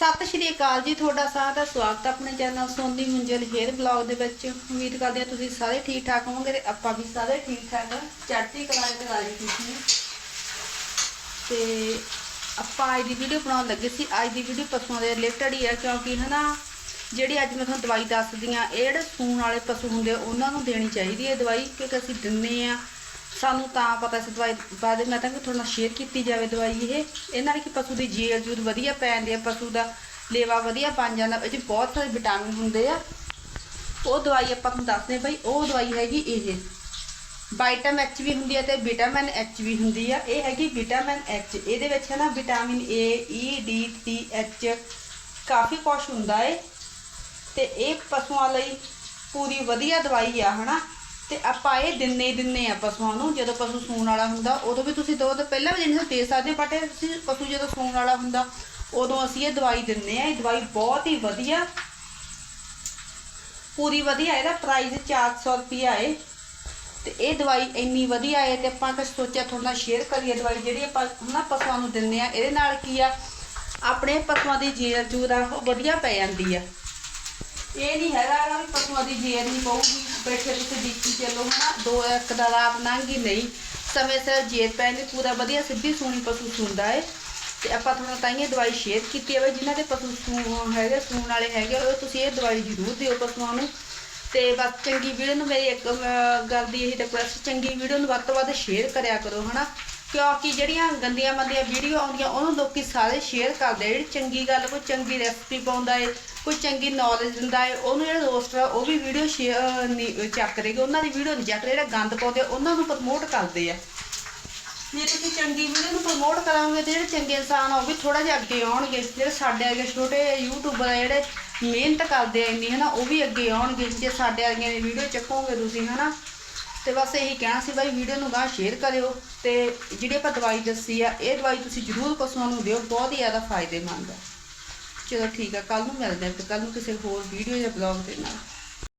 ਸਤਿ ਸ਼੍ਰੀ ਅਕਾਲ ਜੀ ਤੁਹਾਡਾ ਸਾਰਿਆਂ ਦਾ ਸਵਾਗਤ ਹੈ ਆਪਣੇ channel Soni Munjal hair blog ਦੇ ਵਿੱਚ। ਉਮੀਦ ਕਰਦੇ ਹਾਂ ਤੁਸੀਂ ਸਾਰੇ ਠੀਕ ਠਾਕ ਹੋਵੋਗੇ ਤੇ ਆਪਾਂ ਵੀ ਸਾਰੇ ਠੀਕ ਠਾਕ ਹਾਂ। ਚੜ੍ਹਦੀ ਕਲਾ ਦੇ ਰਾਜੀ ਖੁਸ਼ੀ ਤੇ ਆਪਾਂ ਅੱਜ ਦੀ ਵੀਡੀਓ ਬਣਾਉਣ ਲੱਗੇ ਸੀ। ਅੱਜ ਦੀ ਵੀਡੀਓ ਪਸ਼ੂਆਂ ਦੇ ਰਿਲੇਟਡ ਹੀ ਹੈ ਕਿਉਂਕਿ ਹਨਾ ਜਿਹੜੀ ਅੱਜ ਮੈਂ ਤੁਹਾਨੂੰ ਦਵਾਈ ਦੱਸਦੀ ਆ ਇਹ ਜਿਹੜੇ ਸੂਣ ਵਾਲੇ ਪਸ਼ੂ ਹੁੰਦੇ ਆ, ਉਹਨਾਂ ਨੂੰ ਦੇਣੀ ਚਾਹੀਦੀ ਹੈ ਦਵਾਈ ਕਿਉਂਕਿ ਅਸੀਂ ਦਿੰਨੇ ਆ ਸਾਨੂੰ ਤਾਂ ਪਤਾ ਇਸ ਦਵਾਈ ਬਾਰੇ ਮੈਂ ਤਾਂ ਕਿ ਤੁਹਾਡੇ ਨਾਲ ਸ਼ੇਅਰ ਕੀਤੀ ਜਾਵੇ ਦਵਾਈ ਇਹ। ਇਹ ਨਾਲ ਕਿ ਪਸ਼ੂ ਦੀ ਜੀਰ ਜੂਰ ਵਧੀਆ ਪੈ ਜਾਂਦੀ ਹੈ ਪਸ਼ੂ ਦਾ ਲੇਵਾ ਵਧੀਆ ਬਣ ਜਾਂਦਾ ਇਹ 'ਚ ਬਹੁਤ ਸਾਰੇ ਵਿਟਾਮਿਨ ਹੁੰਦੇ ਆ। ਉਹ ਦਵਾਈ ਆਪਾਂ ਤੁਹਾਨੂੰ ਦੱਸਦੇ ਬਈ, ਉਹ ਦਵਾਈ ਹੈਗੀ ਇਹ। ਵਾਈਟਾਮ ਐਚ ਵੀ ਹੁੰਦੀ ਹੈ ਤੇ ਵਿਟਾਮਿਨ ਐਚ ਵੀ ਹੁੰਦੀ ਆ। ਇਹ ਹੈਗੀ ਵਿਟਾਮਿਨ ਐਚ ਇਹਦੇ ਵਿੱਚ ਹੈ ਨਾ vitamin A E D T H ਕਾਫੀ ਕੁਛ ਹੁੰਦਾ ਏ। ਤੇ ਇਹ ਪਸ਼ੂਆਂ ਲਈ ਪੂਰੀ ਵਧੀਆ ਦਵਾਈ ਆ, ਹਨਾ? ਤੇ ਆਪਾਂ ਇਹ ਦਿੰਨੇ ਦਿੰਨੇ ਆ ਪਸ਼ੂਆਂ ਨੂੰ, ਜਦੋਂ ਪਸ਼ੂ ਸੂਣ ਵਾਲਾ ਹੁੰਦਾ, ਉਦੋਂ ਵੀ ਤੁਸੀਂ ਦੋ ਪਹਿਲਾਂ ਵੀ ਜਿੰਨੇ ਦੇ ਸਕਦੇ ਬਟ ਤੁਸੀਂ ਪਸ਼ੂ ਜਦੋਂ ਸੂਣ ਵਾਲਾ ਹੁੰਦਾ, ਉਦੋਂ ਅਸੀਂ ਇਹ ਦਵਾਈ ਦਿੰਨੇ ਆ, ਇਹ ਦਵਾਈ ਬਹੁਤ ਹੀ ਵਧੀਆ, ਪੂਰੀ ਵਧੀਆ, ਇਹਦਾ ਪ੍ਰਾਈਸ 400 ਰੁਪਿਆ ਹੈ ਤੇ ਇਹ ਦਵਾਈ ਇੰਨੀ ਵਧੀਆ ਹੈ ਤੇ ਆਪਾਂ ਕਿ ਸੋਚਿਆ ਤੁਹਾਡੇ ਨਾਲ ਸ਼ੇਅਰ ਕਰੀਏ ਦਵਾਈ, ਜਿਹੜੀ ਆਪਾਂ ਹਨਾ ਪਸ਼ੂਆਂ ਨੂੰ ਦਿੰਨੇ ਆ, ਇਹਦੇ ਨਾਲ ਕੀ ਆ, ਆਪਣੇ ਪਸ਼ੂਆਂ ਦੀ ਜੀਰ ਜੂਰ ਆ, ਉਹ ਵਧੀਆ ਪੈ ਜਾਂਦੀ ਆ। ਇਹ ਨਹੀਂ ਹੈਗਾ ਗਾ ਵੀ ਪਸ਼ੂਆਂ ਦੀ ਜੇਰ ਨਹੀਂ ਪਊਗੀ, ਬੈਠੇ ਤੁਸੀਂ ਦੇਖੀ ਚੱਲੋ, ਹਨਾ? ਦੋ ਇੱਕ ਦਾ ਰਾਤ ਲੰਘੀ ਨਹੀਂ। ਸਮੇਂ ਸਿਰ ਜੀਰ ਪੈਂਦੀ ਪੂਰਾ ਵਧੀਆ ਸਿੱਧੀ ਸੂਣੀ ਪਸ਼ੂ ਸੁੰਦਾ ਹੈ ਤੇ ਆਪਾਂ ਤੁਹਾਨੂੰ ਤਾਂ ਇਹ ਦਵਾਈ ਸ਼ੇਅਰ ਕੀਤੀ ਹੈ ਵੀ ਜਿਨ੍ਹਾਂ ਦੇ ਪਸ਼ੂ ਸੂਣ ਹੈਗੇ, ਸੂਣ ਵਾਲੇ ਹੈਗੇ, ਉਹ ਤੁਸੀਂ ਇਹ ਦਵਾਈ ਜ਼ਰੂਰ ਦਿਓ ਪਸ਼ੂਆਂ ਨੂੰ। ਤੇ ਬਸ ਚੰਗੀ ਵੀਡੀਓ ਨੂੰ ਮੇਰੀ ਇੱਕ ਗੱਲ ਦੀ ਇਹੀ ਰਿਕੁਐਸਟ, ਚੰਗੀ ਵੀਡੀਓ ਨੂੰ ਵੱਧ ਤੋਂ ਵੱਧ ਸ਼ੇਅਰ ਕਰਿਆ ਕਰੋ, ਹਨਾ? ਕਿਉਂਕਿ ਜਿਹੜੀਆਂ ਗੰਦੀਆਂ ਮੰਦੀਆਂ ਵੀਡੀਓ ਆਉਂਦੀਆਂ, ਉਹਨੂੰ ਲੋਕੀ ਸਾਰੇ ਸ਼ੇਅਰ ਕਰਦੇ ਆ। ਜਿਹੜੀ ਚੰਗੀ ਗੱਲ, ਕੋਈ ਚੰਗੀ ਰੈਸਪੀ ਪਾਉਂਦਾ ਏ, ਕੋਈ ਚੰਗੀ ਨੌਲੇਜ ਦਿੰਦਾ ਏ, ਉਹਨੂੰ ਜਿਹੜਾ ਰੋਸਟਰ ਆ, ਉਹ ਵੀ ਵੀਡੀਓ ਸ਼ੇਅਰ ਨਹੀਂ ਚੱਕ ਰਹੇਗੇ ਉਹਨਾਂ ਦੀ ਵੀਡੀਓ ਨਹੀਂ ਚੱਕ ਰਹੇ, ਜਿਹੜਾ ਗੰਦ ਪਾਉਂਦੇ ਉਹਨਾਂ ਨੂੰ ਪ੍ਰਮੋਟ ਕਰਦੇ ਆ। ਜੇ ਤੁਸੀਂ ਚੰਗੀ ਵੀਡੀਓ ਨੂੰ ਪ੍ਰਮੋਟ ਕਰਾਂਗੇ ਤੇ ਜਿਹੜੇ ਚੰਗੇ ਇਨਸਾਨ ਆ, ਉਹ ਵੀ ਥੋੜਾ ਜਿਹਾ ਅੱਗੇ ਆਉਣਗੇ। ਜਿਹੜੇ ਸਾਡੇ ਅੱਗੇ ਛੋਟੇ ਯੂਟਿਊਬਰ ਆ, ਜਿਹੜੇ ਮਿਹਨਤ ਕਰਦੇ ਆ ਇੰਨੀ, ਹਨਾ, ਉਹ ਵੀ ਅੱਗੇ ਆਉਣਗੇ। ਜੇ ਸਾਡੇ ਵਰਗਿਆਂ ਦੀ ਵੀਡੀਓ ਚੱਕੋਗੇ ਤੁਸੀਂ, ਹਨਾ ਤੇ ਬਸ ਇਹੀ ਕਹਿਣਾ ਸੀ ਬਾਈ, ਵੀਡੀਓ ਨੂੰ ਗਾਹ ਸ਼ੇਅਰ ਕਰਿਓ ਤੇ ਜਿਹੜੀ ਆਪਾਂ ਦਵਾਈ ਦੱਸੀ ਆ, ਇਹ ਦਵਾਈ ਤੁਸੀਂ ਜ਼ਰੂਰ ਪਸ਼ੂਆਂ ਨੂੰ ਦਿਓ, ਬਹੁਤ ਹੀ ਜ਼ਿਆਦਾ ਫਾਇਦੇਮੰਦ ਹੈ ਚਲੋ ਠੀਕ ਆ ਕੱਲ ਨੂੰ ਮਿਲਦੇ ਆ ਫਿਰ ਕੱਲ ਨੂੰ ਕਿਸੇ ਹੋਰ ਵੀਡੀਓ ਜਾਂ ਬਲੌਗ ਦੇ ਨਾਲ।